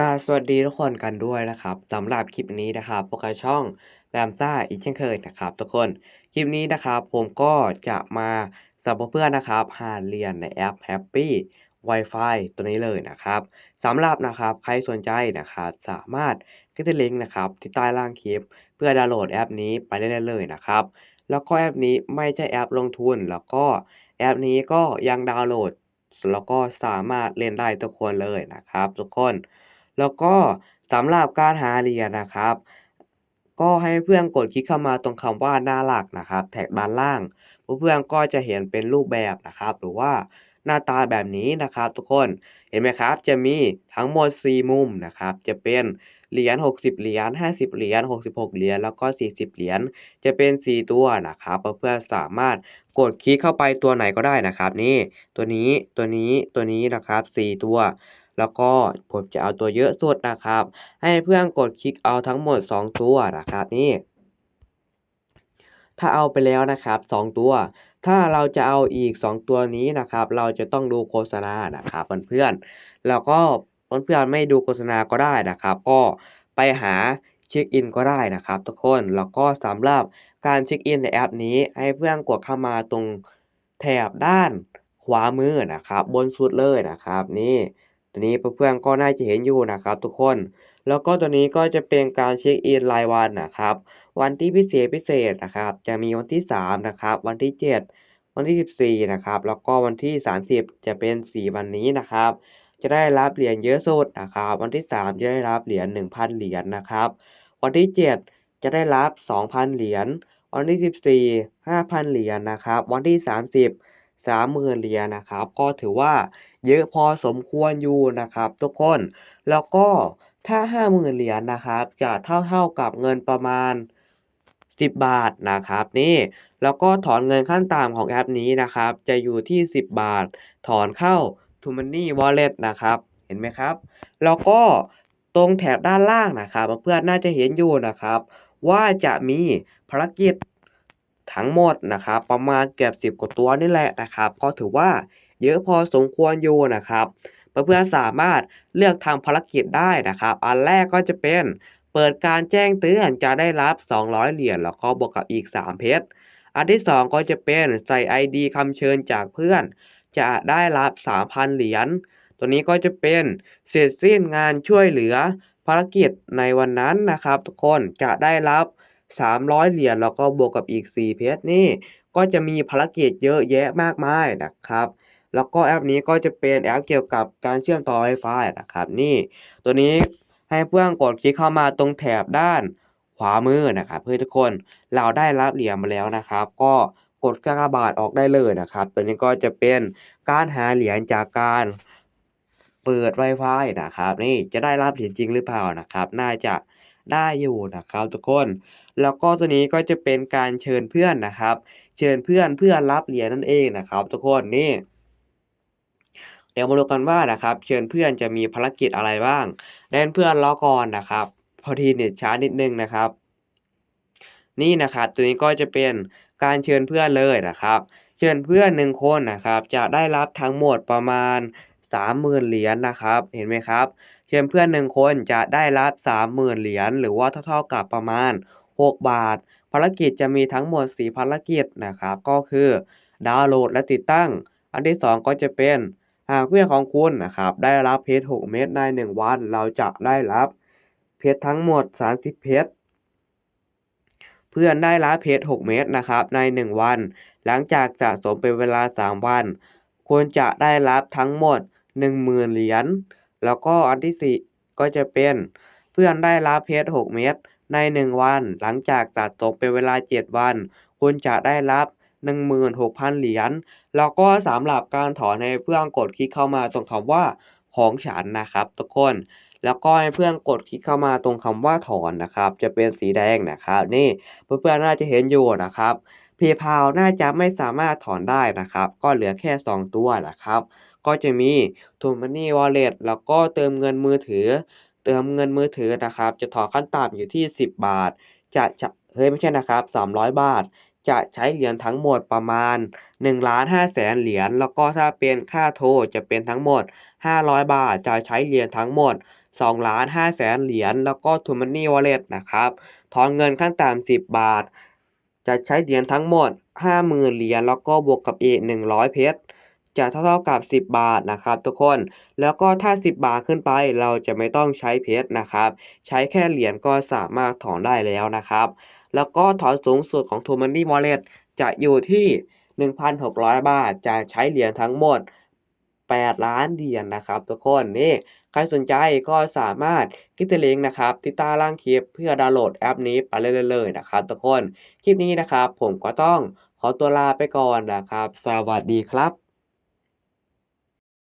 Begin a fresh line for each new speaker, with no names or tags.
กราบสวัสดีทุกคนกันด้วยนะครับสำหรับคลิปนี้นะครับพวกเราช่องแรมซ่าอีกเช่นเคยนะครับทุกคนคลิปนี้นะครับผมก็จะมาสำหรับเพื่อนนะครับหาเรียนในแอป Happy Wi-Fi ตัวนี้เลยนะครับสำหรับนะครับใครสนใจนะครับสามารถคลิกที่ลิงก์นะครับที่ใต้ล่างคลิป เพื่อดาวน์โหลดแอปนี้ไปได้เลยนะครับแล้วก็แอปนี้ไม่ใช่แอปลงทุน แล้วก็แอปนี้ก็ยังดาวน์โหลด แล้วก็สามารถเล่นได้ทุกคนเลยนะครับ ทุกคน แล้วก็สำหรับการหาเหรียญนะครับ ก็ให้เพื่อนกดคลิกเข้ามาตรงคำว่าหน้าหลักนะครับ แท็กด้านล่างเพื่อนๆก็จะเห็นเป็นรูปแบบนะครับ หรือว่าหน้าตาแบบนี้นะครับ ทุกคนเห็นไหมครับ จะมีทั้งหมด 4 มุมนะครับ จะเป็นเหรียญ60 เหรียญ50 เหรียญ66 เหรียญแล้วก็ 40 เหรียญจะเป็น 4 ตัวนะครับเพื่อนๆสามารถกดคลิกเข้าไปตัวไหนก็ได้นะครับ นี่ตัวนี้ตัวนี้ตัวนี้นะครับ 4 ตัว แล้วก็ผมจะเอาตัวเยอะสุดนะครับ ให้เพื่อนกดคลิกเอาทั้งหมด 2 ตัวนะครับนี่ถ้าเอาไปแล้วนะครับ 2 ตัว ถ้าเราจะเอาอีก 2 ตัวนี้นะครับ เราจะต้องดูโฆษณานะครับเพื่อนๆแล้วก็เพื่อนๆไม่ดูโฆษณาก็ได้นะครับ ก็ไปหาเช็คอินก็ได้นะครับ ทุกคนแล้วก็สำหรับการเช็คอินในแอปนี้ ให้เพื่อนกดเข้ามาตรงแถบด้านขวามือนะครับ บนสุดเลยนะครับ นี่ ตัวนี้เพื่อนๆก็น่าจะเห็นอยู่นะครับ ทุกคน แล้วก็ตัวนี้ก็จะเป็นการเช็คอินรายวันนะครับ วันที่พิเศษพิเศษนะครับ จะมีวันที่3นะครับ วันที่ 7 วันที่ 14นะครับแล้วก็วันที่ 30 จะเป็น 4 วันนี้นะครับ จะได้รับเหรียญเยอะสุดนะครับ วันที่ 3 จะได้รับเหรียญ1,000 เหรียญนะครับ วันที่ 7 จะได้รับ 2,000 เหรียญวันที่ 14 5,000 เหรียญนะครับ วันที่ 30 30,000เหรียญนะครับ ก็ถือว่าเยอะพอสมควรอยู่นะครับ ทุกคน แล้วก็ถ้า 50,000เหรียญนะครับ จะเท่าเท่ากับเงินประมาณ 10 บาทนะครับ นี่แล้วก็ถอนเงินขั้นต่ำของแอปนี้นะครับ จะอยู่ที่ 10 บาท ถอนเข้า TrueMoney Wallet นะครับ เห็นไหมครับ แล้วก็ตรงแถบด้านล่างนะครับ เพื่อนๆน่าจะเห็นอยู่นะครับ ว่าจะมีภารกิจ ทั้งหมดนะครับประมาณเกือบ10กว่าตัวนี่แหละนะครับก็ถือว่าเยอะพอสมควรอยู่นะครับเพื่อนๆสามารถเลือกทำภารกิจได้นะครับ อันแรกก็จะเป็นเปิดการแจ้งเตือนจะได้รับ 200 เหรียญแล้วก็บวกกับอีก 3 เพชร อันที่ 2 ก็จะเป็นใส่ ID คำเชิญจากเพื่อน จะได้รับ 3,000 เหรียญ ตัวนี้ก็จะเป็นเสร็จสิ้นงานช่วยเหลือภารกิจในวันนั้นนะครับ ทุกคนจะได้รับ 300 เหรียญแล้วก็บวกกับอีก 4 เพชรนี่ ก็จะมีภารกิจเยอะแยะมากมายนะครับ แล้วก็แอปนี้ก็จะเป็นแอปเกี่ยวกับการเชื่อมต่อ Wi-Fi นะครับ นี่ ตัวนี้ให้เพื่อนกดคลิกเข้ามาตรงแถบด้านขวามือนะครับเพื่อทุกคนเราได้รับเหรียญมาแล้วนะครับ ก็กดกากบาทออกได้เลยนะครับ ตัวนี้ก็จะเป็นการหาเหรียญจากการเปิด Wi-Fi นะครับ นี่จะได้รับเหรียญจริงหรือเปล่านะครับ น่าจะ ได้อยู่นะครับทุกคน แล้วก็ตัวนี้ก็จะเป็นการเชิญเพื่อนนะครับ เชิญเพื่อนเพื่อรับเหรียญนั่นเองนะครับ ทุกคนนี่เดี๋ยวมาดูกันว่านะครับ เชิญเพื่อนจะมีภารกิจอะไรบ้างแดนเพื่อนรอก่อนนะครับ พอดีเน็ตช้านิดนึงนะครับ นี่นะครับ ตัวนี้ก็จะเป็นการเชิญเพื่อนเลยนะครับ เชิญเพื่อนหนึ่งคนนะครับ จะได้รับทั้งหมดประมาณ 30,000 เหรียญนะครับ เห็นไหมครับเชิญเพื่อนหนึ่งคนจะได้รับ 30,000 เหรียญหรือว่าเท่าๆกับประมาณ 6 บาท ภารกิจจะมีทั้งหมด 4 ภารกิจนะครับ ก็คือดาวน์โหลดและติดตั้ง อันที่ 2 ก็จะเป็นหากเพื่อนของคุณนะครับได้รับเพชร 6 เม็ดใน 1 วัน เราจะได้รับเพชรทั้งหมด 30 เพชรเพื่อนได้รับเพชร 6 เม็ดนะครับใน 1 วัน หลังจากสะสมเป็นเวลา 3 วัน คุณจะได้รับทั้งหมด 10,000 เหรียญ แล้วก็อันที่ 4 ก็จะเป็นเพื่อนได้รับเพชร 6 เม็ดใน 1 วัน หลังจากสะสมเป็นเวลา 7 วัน คุณจะได้รับ 16,000 เหรียญ แล้วก็สำหรับการถอนให้เพื่อนกดคลิกเข้ามาตรงคำว่าของฉันนะครับทุกคน แล้วก็ให้เพื่อนกดคลิกเข้ามาตรงคำว่าถอนนะครับ จะเป็นสีแดงนะครับ นี่เพื่อนๆน่าจะเห็นอยู่นะครับ PayPal น่าจะไม่สามารถถอนได้นะครับ ก็เหลือแค่ 2 ตัวนะครับ ก็จะมี TrueMoney Wallet แล้วก็เติมเงินมือถือ เติมเงินมือถือนะครับ จะถอนขั้นต่ำอยู่ที่ 10 บาท จะจะเฮ้ยไม่ใช่นะครับ 300 บาท จะใช้เหรียญทั้งหมดประมาณ1ล้าน5แสนเหรียญ แล้วก็ถ้าเป็นค่าโทรจะเป็นทั้งหมด 500 บาท จะใช้เหรียญทั้งหมด2,500,000เหรียญ แล้วก็ True Money Wallet นะครับ ถอนเงินขั้นต่ำ10 บาท จะใช้เหรียญทั้งหมด 50,000 เหรียญ แล้วก็บวกกับอีก 100 เพชร จะเท่าๆกับ 10 บาทนะครับทุกคน แล้วก็ถ้า 10 บาทขึ้นไปเราจะไม่ต้องใช้เพชรนะครับ ใช้แค่เหรียญก็สามารถถอนได้แล้วนะครับ แล้วก็ถอนสูงสุดของ True Money Wallet จะอยู่ที่ 1,600 บาท จะใช้เหรียญทั้งหมด 8 ล้านเหรียญนะครับทุกคนนี่ใครสนใจก็สามารถคลิกลิงก์นะครับที่ใต้ล่างคลิปเพื่อดาวน์โหลดแอปนี้ไปเล่นได้เลยนะครับทุกคน คลิปนี้นะครับผมก็ต้องขอตัวลาไปก่อนนะครับ สวัสดีครับ